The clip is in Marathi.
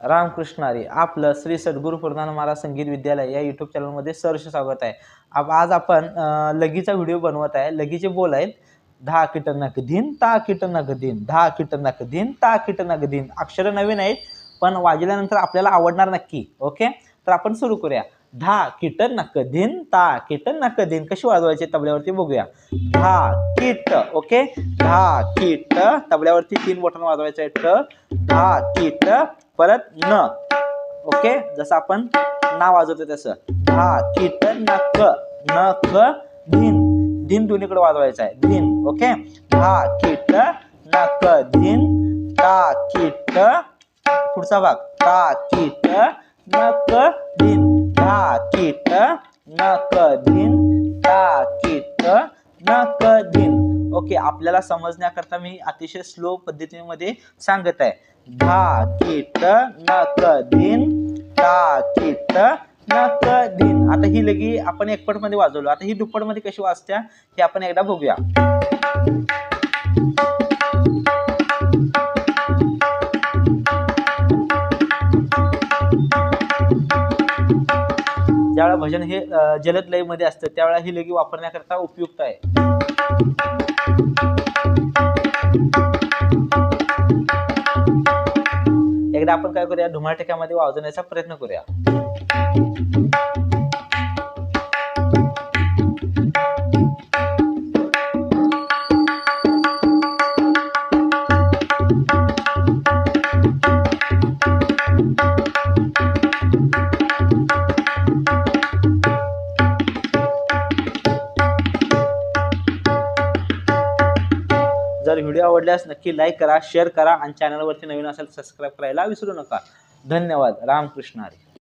रामकृष्णारी. आपलं श्री सद्गुरू प्रधान महाराज संगीत विद्यालय या यूट्यूब चॅनलमध्ये सहर्ष स्वागत आहे. आप आज आपण लगीचा व्हिडिओ बनवत आहे. लगीचे बोल आहेत दहा कीटनक दिन ता कीटनक दिन दहा कीटनक दिन ता कीटनक दिन. अक्षरं नवीन आहेत पण वाजल्यानंतर आपल्याला आवडणार नक्की. ओके तर आपण सुरू करूया. दहा कीटनक दिन ता कीटनक दिन. कशी वाजवायची तबल्यावरती बघूया. दहा कीट. ओके दहा कीट. तबल्यावरती तीन बटन वाजवायचं आहे. ट दहा कीट परत न. ओके? जसं आपण ना वाजवतो तसं. दहा कीट नक नक धिन. धिन दोन्हीकडे वाजवायचं आहे. धिन. ओके? हा कीट नक धिन. ता कीट पुढचा भाग. ता कीट क धिन. दहा कीट नक धिन. ता कीट क धिन. ओके आपल्याला समजण्याकरता मी अतिशय स्लो पद्धतीमध्ये सांगत आहे धा कीट नक दिन ता कीट नक दिन आता ही लगी आपण एकपटमध्ये वाजवलो. आता ही दुप्पटमध्ये कशी वाजत्या हे आपण एकदा बघूया. ज्यावेळेला भजन हे जलद लयमध्ये असतं त्यावेळेला ही लगी वापरण्याकरता उपयुक्त आहे. आपण काय करूया? धुमाटक्यामध्ये वाजवण्याचा प्रयत्न करूया. जर व्हिडिओ आवडल्यास नक्की लाईक करा शेअर करा आणि चॅनलवरती नवीन असेल सबस्क्राईब करायला विसरू नका. धन्यवाद. रामकृष्ण हरी.